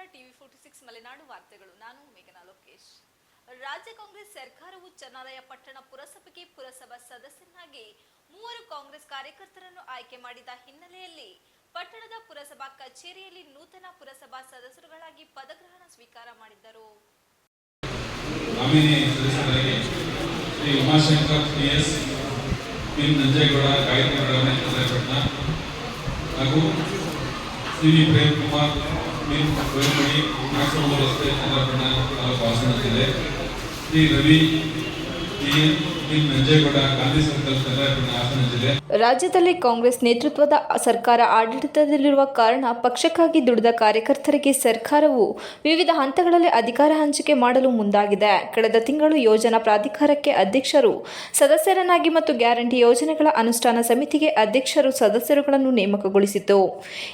ನಮಸ್ಕಾರ TV forty six Malenadu ವಾರ್ತೆಗಳು. ನಾನು ಮೇಘನಾ ಲೋಕೇಶ್. ರಾಜ್ಯ ಕಾಂಗ್ರೆಸ್ ಸರ್ಕಾರವು ಚನ್ನಾಲಯ ಪಟ್ಟಣ ಪುರಸಭೆಗೆ ಪುರಸಭಾ ಸದಸ್ಯನಾಗಿ ಮೂವರು ಕಾಂಗ್ರೆಸ್ ಕಾರ್ಯಕರ್ತರನ್ನು ಆಯ್ಕೆ ಮಾಡಿದ ಹಿನ್ನೆಲೆಯಲ್ಲಿ ಪಟ್ಟಣದ ಪುರಸಭಾ ಕಚೇರಿಯಲ್ಲಿ ನೂತನ ಪುರಸಭಾ ಸದಸ್ಯರುಗಳಾಗಿ ಪದಗ್ರಹಣ ಸ್ವೀಕಾರ ಮಾಡಿದ್ದರು. ಹಾಗೂ ಶ್ರೀ ಪ್ರೇಮ್ ಕುಮಾರ್ నేను పోయినప్పటికీ మాక్సిమం వస్తే అందరూ కూడా చాలా పాజిటివ్ వచ్చింది ఈ రవి ఈ ರಾಜ್ಯದಲ್ಲಿ ಕಾಂಗ್ರೆಸ್ ನೇತೃತ್ವದ ಸರ್ಕಾರ ಆಡಳಿತದಲ್ಲಿರುವ ಕಾರಣ ಪಕ್ಷಕ್ಕಾಗಿ ದುಡಿದ ಕಾರ್ಯಕರ್ತರಿಗೆ ಸರ್ಕಾರವು ವಿವಿಧ ಹಂತಗಳಲ್ಲಿ ಅಧಿಕಾರ ಹಂಚಿಕೆ ಮಾಡಲು ಮುಂದಾಗಿದೆ. ಕಳೆದ ತಿಂಗಳು ಯೋಜನಾ ಪ್ರಾಧಿಕಾರಕ್ಕೆ ಅಧ್ಯಕ್ಷರು, ಸದಸ್ಯರನ್ನಾಗಿ ಮತ್ತು ಗ್ಯಾರಂಟಿ ಯೋಜನೆಗಳ ಅನುಷ್ಠಾನ ಸಮಿತಿಗೆ ಅಧ್ಯಕ್ಷರು ಸದಸ್ಯರುಗಳನ್ನು ನೇಮಕಗೊಳಿಸಿತು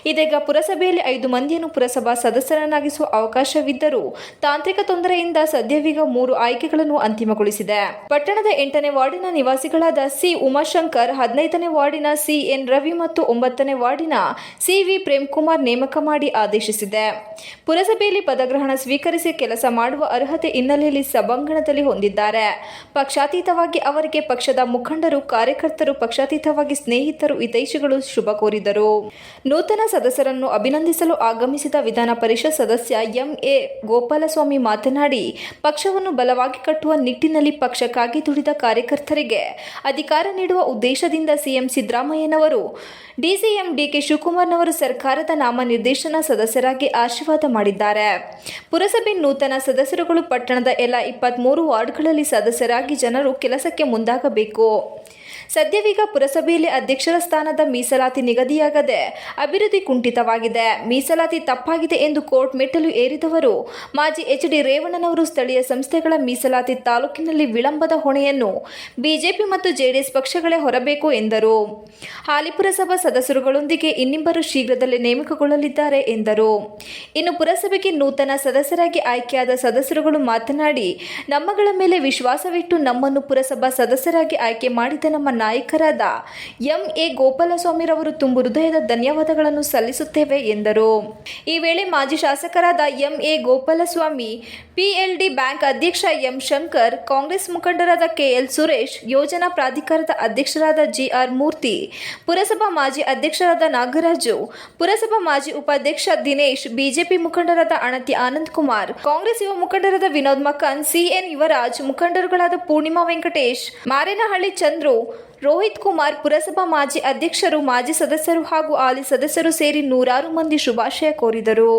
ಇದೀಗ ಪುರಸಭೆಯಲ್ಲಿ ಐದು ಮಂದಿಯನ್ನು ಪುರಸಭಾ ಸದಸ್ಯರನ್ನಾಗಿಸುವ ಅವಕಾಶವಿದ್ದರೂ ತಾಂತ್ರಿಕ ತೊಂದರೆಯಿಂದ ಸದ್ಯವೀಗ ಮೂರು ಆಯ್ಕೆಗಳನ್ನು ಅಂತಿಮಗೊಳಿಸಿದೆ. ಪಟ್ಟಣದ ಎಂಟನೇ ವಾರ್ಡಿನ ನಿವಾಸಿಗಳಾದ ಸಿ ಉಮಾಶಂಕರ್, ಹದಿನೈದನೇ ವಾರ್ಡಿನ ಸಿ ಎನ್ ರವಿ ಮತ್ತು ಒಂಬತ್ತನೇ ವಾರ್ಡಿನ ಸಿವಿ ಪ್ರೇಮ್ಕುಮಾರ್ ನೇಮಕ ಮಾಡಿ ಆದೇಶಿಸಿದೆ. ಪುರಸಭೆಯಲ್ಲಿ ಪದಗ್ರಹಣ ಸ್ವೀಕರಿಸಿ ಕೆಲಸ ಮಾಡುವ ಅರ್ಹತೆ ಹಿನ್ನೆಲೆಯಲ್ಲಿ ಸಭಾಂಗಣದಲ್ಲಿ ಹೊಂದಿದ್ದಾರೆ. ಪಕ್ಷಾತೀತವಾಗಿ ಅವರಿಗೆ ಪಕ್ಷದ ಮುಖಂಡರು, ಕಾರ್ಯಕರ್ತರು, ಪಕ್ಷಾತೀತವಾಗಿ ಸ್ನೇಹಿತರು, ಹಿತೈಷಿಗಳು ಶುಭ ಕೋರಿದರು. ನೂತನ ಸದಸ್ಯರನ್ನು ಅಭಿನಂದಿಸಲು ಆಗಮಿಸಿದ ವಿಧಾನ ಪರಿಷತ್ ಸದಸ್ಯ ಎಂಎ ಗೋಪಾಲಸ್ವಾಮಿ ಮಾತನಾಡಿ, ಪಕ್ಷವನ್ನು ಬಲವಾಗಿ ಕಟ್ಟುವ ನಿಟ್ಟಿನಲ್ಲಿ ಪಕ್ಷಕ್ಕಾಗಿ ದುಡಿದ ಕಾರ್ಯಕರ್ತರಿಗೆ ಅಧಿಕಾರ ನೀಡುವ ಉದ್ದೇಶದಿಂದ ಸಿಎಂ ಸಿದ್ದರಾಮಯ್ಯನವರು, ಡಿಸಿಎಂ ಡಿಕೆ ಶಿವಕುಮಾರ್ನವರು ಸರ್ಕಾರದ ನಾಮನಿರ್ದೇಶನ ಸದಸ್ಯರಾಗಿ ಆಶೀರ್ವಾದ ಮಾಡಿದ್ದಾರೆ. ಪುರಸಭೆ ನೂತನ ಸದಸ್ಯರುಗಳು ಪಟ್ಟಣದ ಎಲ್ಲ ಇಪ್ಪತ್ತ್ಮೂರು ವಾರ್ಡ್ಗಳಲ್ಲಿ ಸದಸ್ಯರಾಗಿ ಜನರು ಕೆಲಸಕ್ಕೆ ಮುಂದಾಗಬೇಕು. ಸದ್ಯವೀಗ ಪುರಸಭೆಯಲ್ಲಿ ಅಧ್ಯಕ್ಷರ ಸ್ಥಾನದ ಮೀಸಲಾತಿ ನಿಗದಿಯಾಗದೆ ಅಭಿವೃದ್ಧಿ ಕುಂಠಿತವಾಗಿದೆ. ಮೀಸಲಾತಿ ತಪ್ಪಾಗಿದೆ ಎಂದು ಕೋರ್ಟ್ ಮೆಟ್ಟಲು ಏರಿದವರು. ಮಾಜಿ ಎಚ್ ಡಿ ರೇವಣ್ಣನವರು ಸ್ಥಳೀಯ ಸಂಸ್ಥೆಗಳ ಮೀಸಲಾತಿ ತಾಲೂಕಿನಲ್ಲಿ ವಿಳಂಬದ ಹೊಣೆಯನ್ನು ಬಿಜೆಪಿ ಮತ್ತು ಜೆಡಿಎಸ್ ಪಕ್ಷಗಳೇ ಹೊರಬೇಕು ಎಂದರು. ಹಾಲಿ ಪುರಸಭಾ ಸದಸ್ಯರುಗಳೊಂದಿಗೆ ಇನ್ನಿಬ್ಬರು ಶೀಘ್ರದಲ್ಲೇ ನೇಮಕಗೊಳ್ಳಲಿದ್ದಾರೆ ಎಂದರು. ಇನ್ನು ಪುರಸಭೆಗೆ ನೂತನ ಸದಸ್ಯರಾಗಿ ಆಯ್ಕೆಯಾದ ಸದಸ್ಯರುಗಳು ಮಾತನಾಡಿ, ನಮ್ಮಗಳ ಮೇಲೆ ವಿಶ್ವಾಸವಿಟ್ಟು ನಮ್ಮನ್ನು ಪುರಸಭಾ ಸದಸ್ಯರಾಗಿ ಆಯ್ಕೆ ಮಾಡಿದ ನಮ್ಮ ನಾಯಕರಾದ ಎಂ ಎ ಗೋಪಾಲಸ್ವಾಮಿರವರು ತುಂಬು ಹೃದಯದ ಧನ್ಯವಾದಗಳನ್ನು ಸಲ್ಲಿಸುತ್ತೇವೆ ಎಂದರು. ಈ ವೇಳೆ ಮಾಜಿ ಶಾಸಕರಾದ M A Gopalaswamy PLD bank ಅಧ್ಯಕ್ಷ ಎಂ ಶಂಕರ್, ಕಾಂಗ್ರೆಸ್ ಮುಖಂಡರಾದ ಕೆಎಲ್ ಸುರೇಶ್, ಯೋಜನಾ ಪ್ರಾಧಿಕಾರದ ಅಧ್ಯಕ್ಷರಾದ ಜಿಆರ್ ಮೂರ್ತಿ, ಪುರಸಭಾ ಮಾಜಿ ಅಧ್ಯಕ್ಷರಾದ ನಾಗರಾಜು, ಪುರಸಭಾ ಮಾಜಿ ಉಪಾಧ್ಯಕ್ಷ ದಿನೇಶ್, ಬಿಜೆಪಿ ಮುಖಂಡರಾದ ಅಣತಿ ಆನಂದ್ ಕುಮಾರ್, ಕಾಂಗ್ರೆಸ್ ಯುವ ಮುಖಂಡರಾದ ವಿನೋದ್ ಮಕ್ಕನ್ ಸಿಎನ್ ಯುವರಾಜ್, ಮುಖಂಡರುಗಳಾದ ಪೂರ್ಣಿಮಾ ವೆಂಕಟೇಶ್, ಮಾರೇನಹಳ್ಳಿ ಚಂದ್ರು ರೋಹಿತ್ ಕುಮಾರ್ ಪುರಸಭಾ ಮಾಜಿ ಅಧ್ಯಕ್ಷರು, ಮಾಜಿ ಸದಸ್ಯರು ಹಾಗೂ ಆಲಿ ಸದಸ್ಯರು ಸೇರಿ ನೂರಾರು ಮಂದಿ ಶುಭಾಶಯ ಕೋರಿದರು.